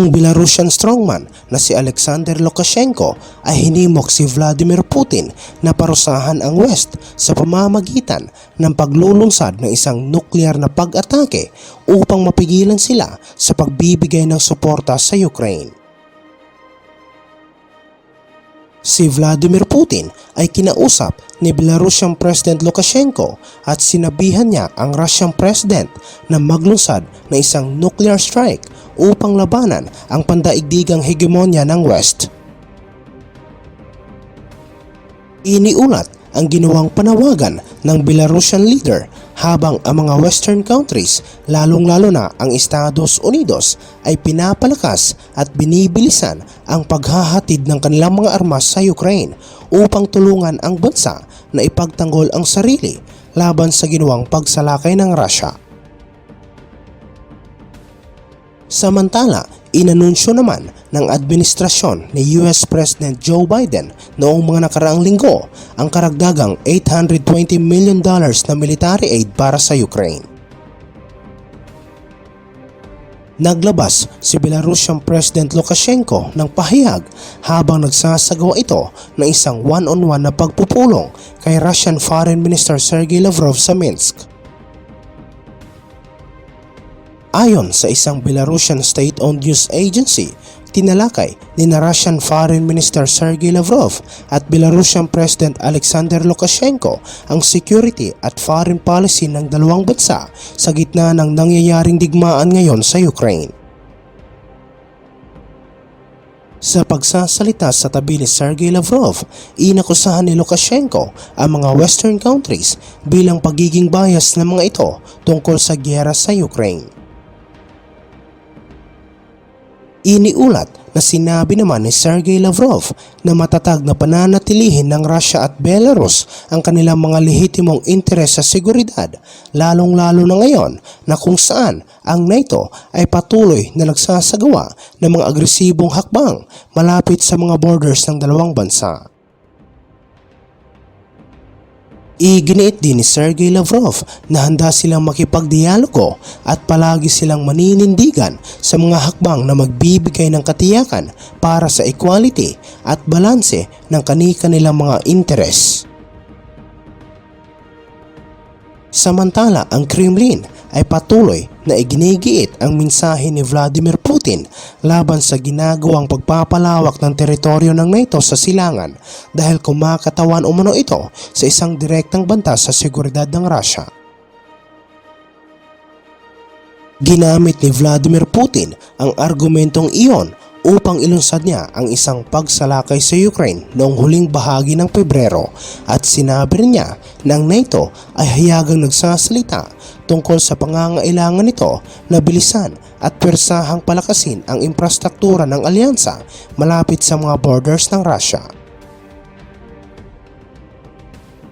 Ang Belarusian strongman na si Alexander Lukashenko ay hinimok si Vladimir Putin na parusahan ang West sa pamamagitan ng paglulunsad ng isang nuklear na pag-atake upang mapigilan sila sa pagbibigay ng suporta sa Ukraine. Si Vladimir Putin ay kinausap ni Belarusian President Lukashenko at sinabihan niya ang Russian President na maglunsad ng isang nuclear strike upang labanan ang pandaigdigang hegemonya ng West. Iniulat ang ginawang panawagan ng Belarusian leader habang ang mga western countries, lalong-lalo na ang Estados Unidos, ay pinapalakas at binibilisan ang paghahatid ng kanilang mga armas sa Ukraine upang tulungan ang bansa na ipagtanggol ang sarili laban sa ginawang pagsalakay ng Russia. Samantala, inanunsyo naman ng administrasyon ni US President Joe Biden noong mga nakaraang linggo ang karagdagang 820 million dollars na military aid para sa Ukraine. Naglabas si Belarusian President Lukashenko ng pahayag habang nagsasagawa ito ng isang one-on-one na pagpupulong kay Russian Foreign Minister Sergey Lavrov sa Minsk. Ayon sa isang Belarusian state-owned news agency, tinalakay ni na Russian Foreign Minister Sergey Lavrov at Belarusian President Alexander Lukashenko ang security at foreign policy ng dalawang bansa sa gitna ng nangyayaring digmaan ngayon sa Ukraine. Sa pagsasalita sa tabi ni Sergey Lavrov, inakusahan ni Lukashenko ang mga western countries bilang pagiging bias ng mga ito tungkol sa gyera sa Ukraine. Iniulat na sinabi naman ni Sergey Lavrov na matatag na pananatilihin ng Russia at Belarus ang kanilang mga lehitimong interes sa seguridad, lalong-lalo na ngayon na kung saan ang NATO ay patuloy na nagsasagawa ng mga agresibong hakbang malapit sa mga borders ng dalawang bansa. Iginiit din ni Sergey Lavrov na handa silang makipagdialogo at palagi silang maninindigan sa mga hakbang na magbibigay ng katiyakan para sa equality at balanse ng kani-kanilang mga interes. Samantala ang Kremlin ay patuloy na iginigiit ang mensahe ni Vladimir Putin laban sa ginagawang pagpapalawak ng teritoryo ng NATO sa silangan dahil kumakatawan umano ito sa isang direktang banta sa seguridad ng Russia. Ginamit ni Vladimir Putin ang argumentong iyon upang ilunsad niya ang isang pagsalakay sa Ukraine noong huling bahagi ng Pebrero at sinabi rin niya ang NATO ay hayagang nagsasalita tungkol sa pangangailangan nito na bilisan at persahang palakasin ang infrastruktura ng alyansa malapit sa mga borders ng Russia.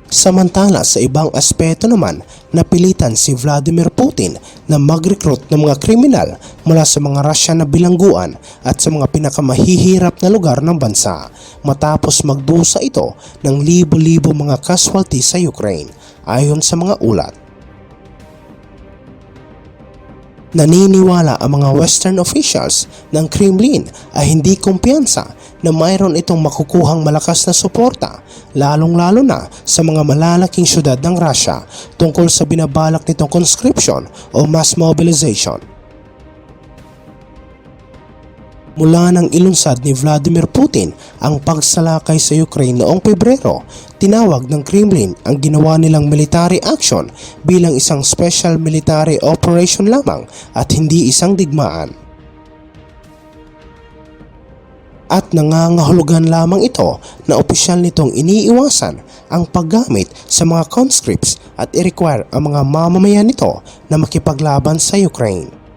Samantala sa ibang aspeto naman, napilitan si Vladimir Putin na mag-recruit ng mga kriminal mula sa mga Russian na bilangguan at sa mga pinakamahihirap na lugar ng bansa matapos magdusa ito ng libo-libo mga casualty sa Ukraine ayon sa mga ulat. Naniniwala ang mga Western officials ng Kremlin ay hindi kumpiyansa na mayroon itong makukuhang malakas na suporta lalong-lalo na sa mga malalaking syudad ng Russia tungkol sa binabalak nitong conscription o mass mobilization. Mula nang ilunsad ni Vladimir Putin ang pagsalakay sa Ukraine noong Pebrero, tinawag ng Kremlin ang ginawa nilang military action bilang isang special military operation lamang at hindi isang digmaan. At nangangahulugan lamang ito na opisyal nitong iniiwasan ang paggamit sa mga conscripts at i-require ang mga mamamayan nito na makipaglaban sa Ukraine.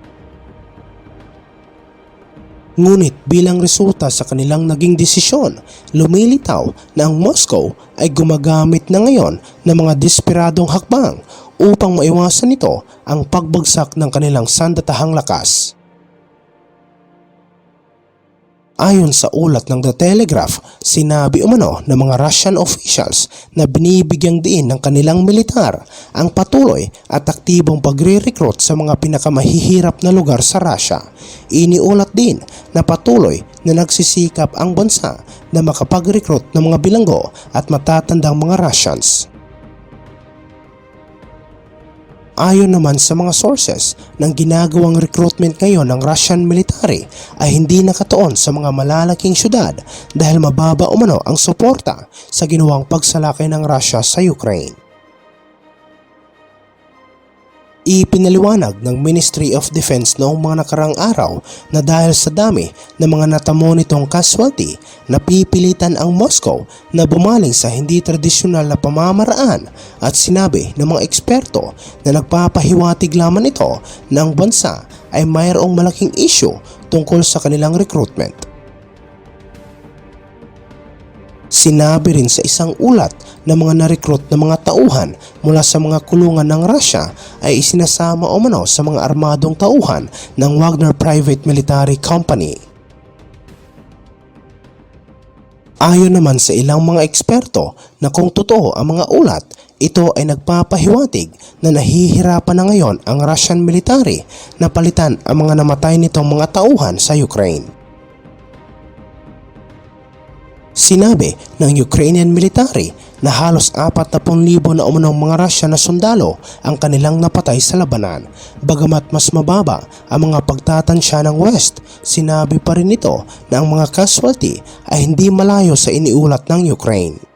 Ngunit bilang resulta sa kanilang naging desisyon, lumilitaw na ang Moscow ay gumagamit na ngayon ng mga desperadong hakbang upang maiwasan nito ang pagbagsak ng kanilang sandatahang lakas. Ayon sa ulat ng The Telegraph, sinabi umano ng mga Russian officials na binibigyang diin ng kanilang militar ang patuloy at aktibong pagre-recruit sa mga pinakamahihirap na lugar sa Russia. Iniulat din na patuloy na nagsisikap ang bansa na makapag-recruit ng mga bilanggo at matatandang mga Russians. Ayon naman sa mga sources, ng ginagawang recruitment ngayon ng Russian military ay hindi nakatuon sa mga malalaking syudad dahil mababa umano ang suporta sa ginawang pagsalakay ng Russia sa Ukraine. Ipinaliwanag ng Ministry of Defense noong mga nakarang araw na dahil sa dami ng mga natamo nitong casualty, napipilitan ang Moscow na bumaling sa hindi tradisyonal na pamamaraan at sinabi ng mga eksperto na nagpapahiwatig lamang ito na ang bansa ay mayroong malaking issue tungkol sa kanilang recruitment. Sinabi rin sa isang ulat na mga na-recruit na mga tauhan mula sa mga kulungan ng Russia ay isinasama umano sa mga armadong tauhan ng Wagner Private Military Company. Ayon naman sa ilang mga eksperto na kung totoo ang mga ulat, ito ay nagpapahiwatig na nahihirapan na ngayon ang Russian military na palitan ang mga namatay nitong mga tauhan sa Ukraine. Sinabi ng Ukrainian military na halos 40,000 na umunong mga Russia na sundalo ang kanilang napatay sa labanan. Bagamat mas mababa ang mga pagtatansya ng West, sinabi pa rin nito na ang mga casualty ay hindi malayo sa iniulat ng Ukraine.